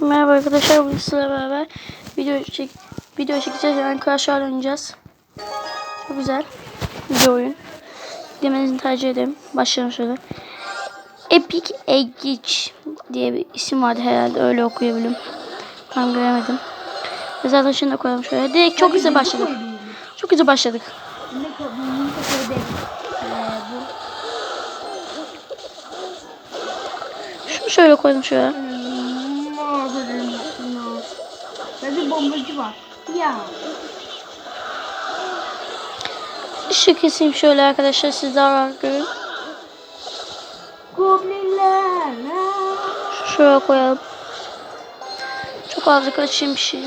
Merhaba arkadaşlar bugün sizlerle beraber video çek video çekeceğiz yani Royale oynayacağız. Çok güzel bir oyun. Demenizi tercih ederim. Başlayalım şöyle. Epic Age diye bir isim vardı herhalde öyle okuyabilirim. Tam göremedim. Ve zaten şimdi de koyalım şöyle. Direkt çok güzel başladık. Çok güzel başladık. Şunu şöyle koydum şöyle. Bombacı var. Ya. Işığı keseyim şöyle arkadaşlar siz daha rahat görün. Goblinler. Şuraya koyalım. Çok azıcık açayım bir şey.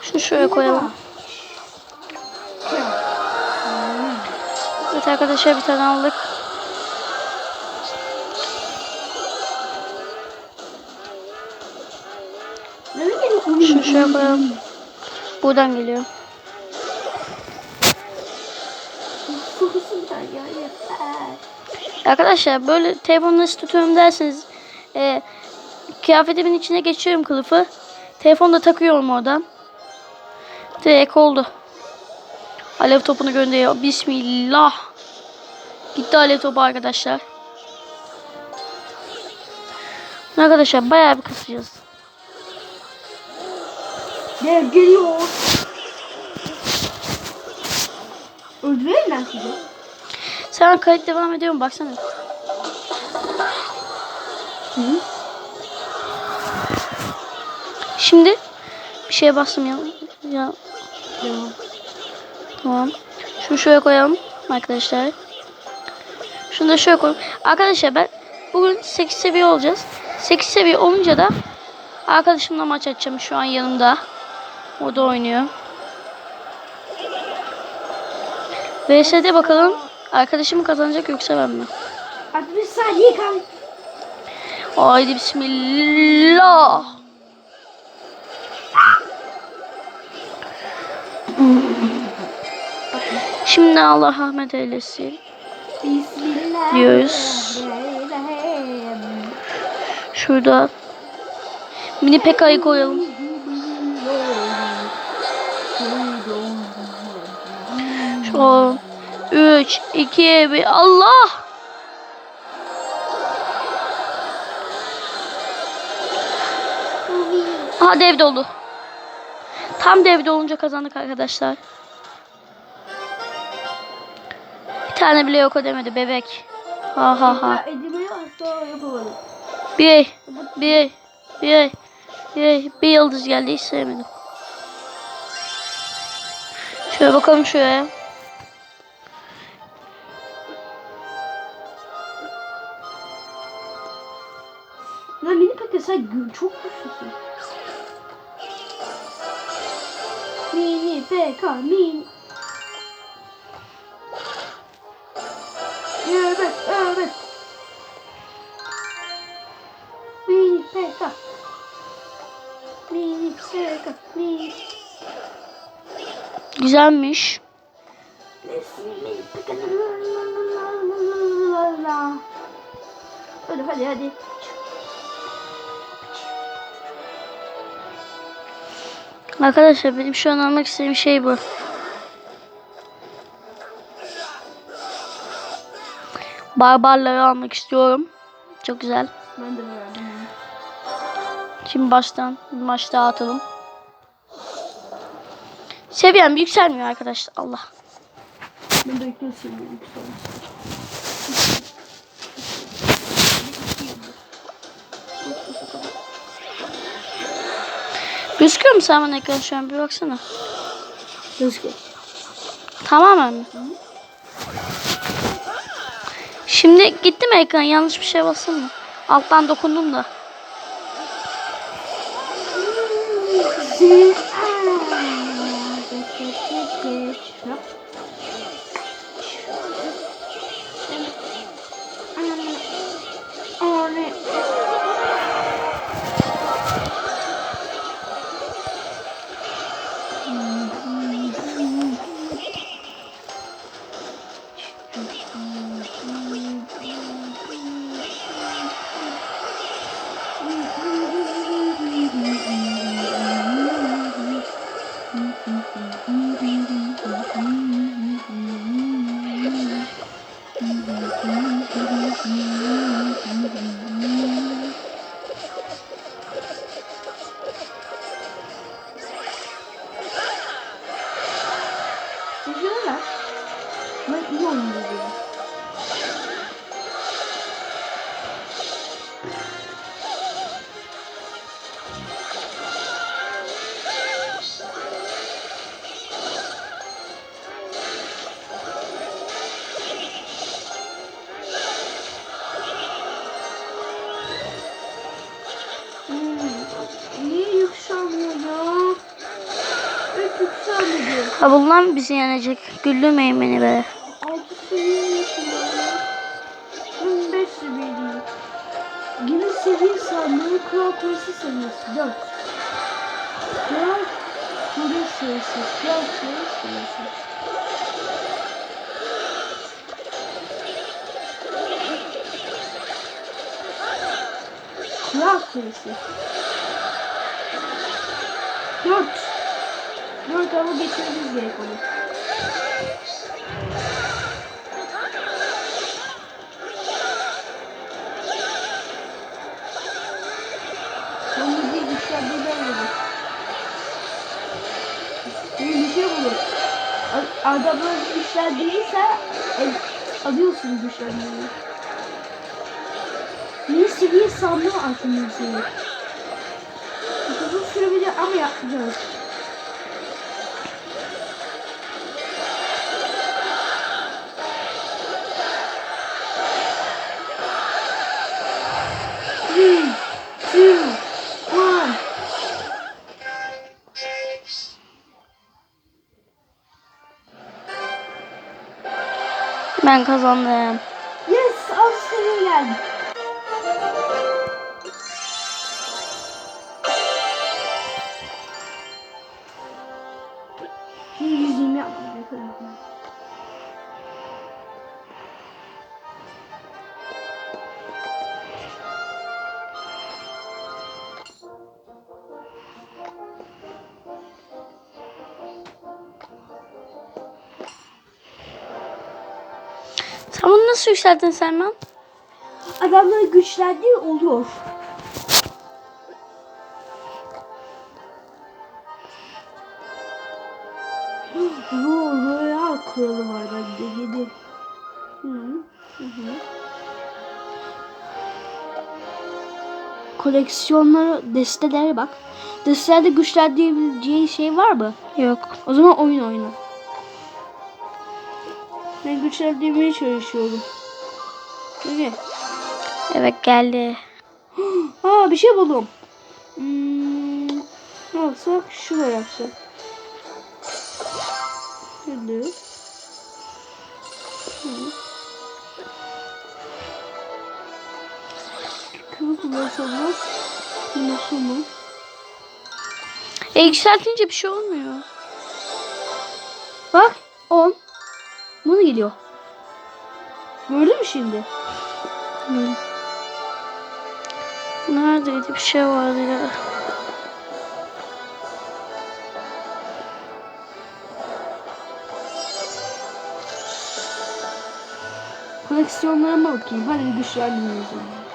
Şunu şuraya koyalım. Evet arkadaşlar bir tane aldık. Şuraya koyalım. Buradan geliyor. Arkadaşlar böyle telefonu nasıl tutuyorum derseniz e, kıyafetimin içine geçiyorum kılıfı. Telefonu da takıyorum oradan. Direkt oldu. Alev topunu gönderiyor. Bismillah. Gitti alev topu arkadaşlar. Arkadaşlar bayağı bir kısacağız. Dev geliyor. Öldüreyim ben sizi. Sen kayıt devam ediyor mu? Baksana. Hı? Şimdi bir şeye bastım ya. ya Devam. Tamam. Şunu şöyle koyalım arkadaşlar. Şunu da şöyle koyalım. Arkadaşlar ben bugün 8 seviye olacağız. 8 seviye olunca da arkadaşımla maç açacağım şu an yanımda. O da oynuyor. VS'de bakalım arkadaşım kazanacak yoksa ben mi? Hadi bir saniye kal. Haydi bismillah. Şimdi Allah rahmet eylesin. Bismillah. Diyoruz. Şurada mini pekayı koyalım. Şu 3, 2, 1 Allah! Aha dev dolu. Tam dev olunca kazandık arkadaşlar. Bir tane bile yok ödemedi bebek. Ha ha ha. Bir, bir, bir, bir, bir yıldız geldi hiç sevmedim. Şöyle bakalım şuraya. Çok güçlüsün. Mini pekka mini. Evet evet. Mini pekka. Mini pekka mini. Güzelmiş. Hadi hadi hadi. Arkadaşlar benim şu an almak istediğim şey bu. Barbarları almak istiyorum. Çok güzel. Ben de. Şimdi baştan bir maç daha atalım. Seviyem yükselmiyor arkadaşlar. Allah. Ben de bekliyorum seni. Gözüküyor mu sen bana ekran şu an bir baksana. Gözüküyor. Tamamen mi? Şimdi gitti mi ekran? Yanlış bir şey bastın mı? Alttan dokundum da. Mı bizi yenecek? Güldürmeyin beni be. 6 seviye yaşında. 25 seviyeli. Yine seviye sandığı kral kulesi seviyesi 4. Kral kule sayısı. Kral kule sayısı. Kral kulesi. 4. 4 ama geçmemiz gerek onu. Onu bir güçlendirme olur. Bir bir şey bulur. A- Adamlar güçlendiyse el, alıyorsun güçlendirmeyi. Yeni seviye sandığı seviye. Uzun sürebilir ama yapacağız. Ben kazandım. Yes, al seviyeler. Nasıl yükselttin Selman? Adamların güçlendiği oluyor. Ro Royal kralı var bende yedi. Koleksiyonları destelere bak. Destelerde güçlendirebileceği şey var mı? Yok. O zaman oyun oyna. Ben güçlendirmeye çalışıyorum. Öyle. Evet geldi. Aa bir şey buldum. Hmm, ne yapsak? Şuraya yapsak. Şimdi. Hı. Kıvı kullansamaz. Nasıl mı? E yükseltince bir şey olmuyor. Bak 10. Bunu gidiyor. Gördün mü şimdi? Hı. Neredeydi bir şey vardı ya. Koleksiyonlarıma bakayım. Hadi güçlendirmeyiz onu. Yes!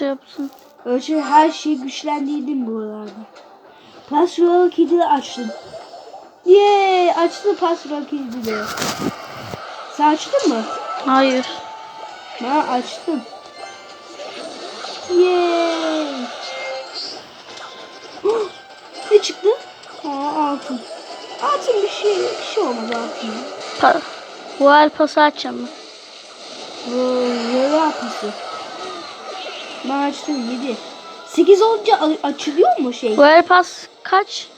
Nasıl yaptın? Ölçü her şeyi güçlendirdim buralarda. Password kilidi açtım. Yeee açtım password kilidi de. Sen açtın mı? Hayır. Ben açtım. Yeee. ne çıktı? Aa altın. Altın bir şey, bir şey olmaz altın. Pa bu el pası açacağım ben. Yarı atması. Ben açtım 7. 8 olunca açılıyor mu şey? Bu el pas kaç?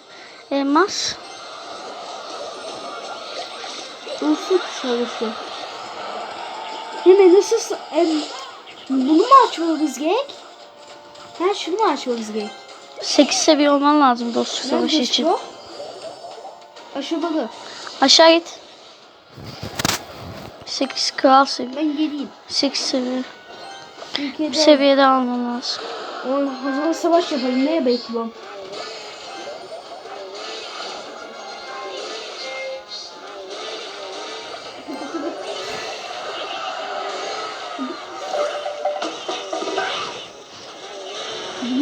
Elmas. Isık çalışıyor. Hemen ısıs... Em, bunu mu açmamız gerek? Ha şunu mu açmamız gerek? 8 seviye olman lazım dostluk savaşı için. şu? Aşamalı. Aşağı git. 8 kral seviye. Ben geleyim. 8 seviye. Ülkede... Bir seviyede almam lazım. O, zaman savaş yapalım. Neye bekliyorum?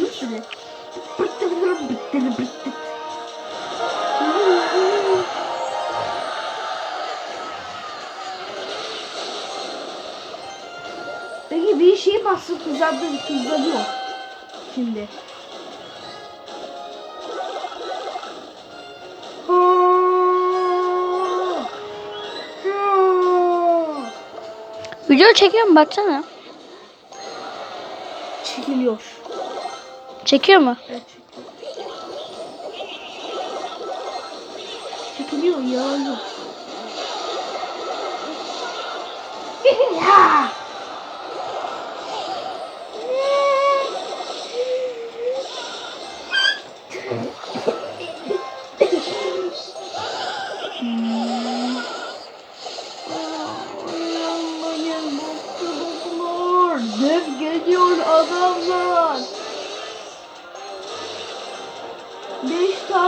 Nasıl? Peki bir şey nasıl hızlandı, hızlanıyor. Şimdi. Video çekiyor mu baksana. Çekiliyor. Çekiyor mu? Evet çekiliyor. Çekiliyor ya. Ya!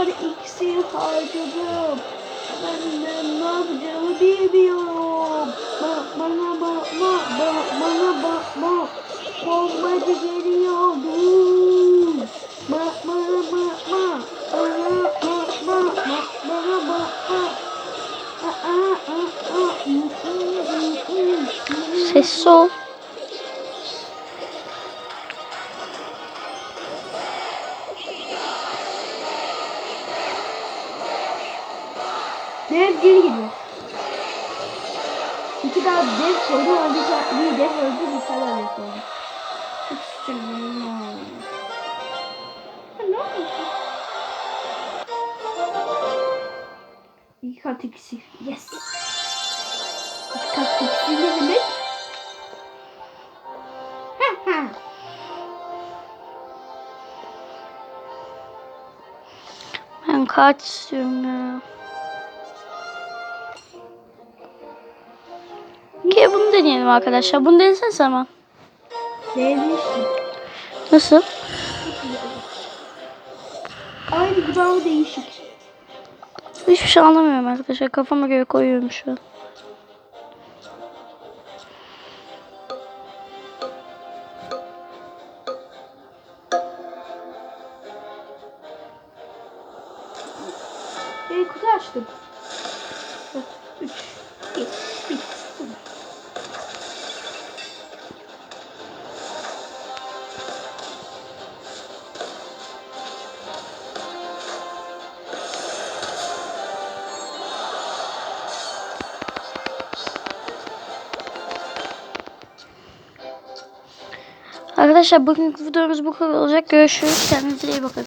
Tane iksir harcadım. Ben de ne yapacağımı bilmiyorum. Ba bana bakma, ba bana bakma. Bombacı geliyor. Dur. Ba bana bakma. Bana bakma. Ba bana bakma. Aa, aa, kat ikisi. Yes. İki kat ikisi ne demek? Ben istiyorum ya. Gel bunu deneyelim arkadaşlar. Bunu denesene sen ama. Beğenmiştim. Nasıl? Aynı gıdağı değişik. Hiçbir şey anlamıyorum arkadaşlar. Kafama göre koyuyorum şu an. Bir kutu açtım. 4, 3, 2, 1, Arkadaşlar bugünkü videomuz bu kadar olacak. Görüşürüz. Kendinize iyi bakın.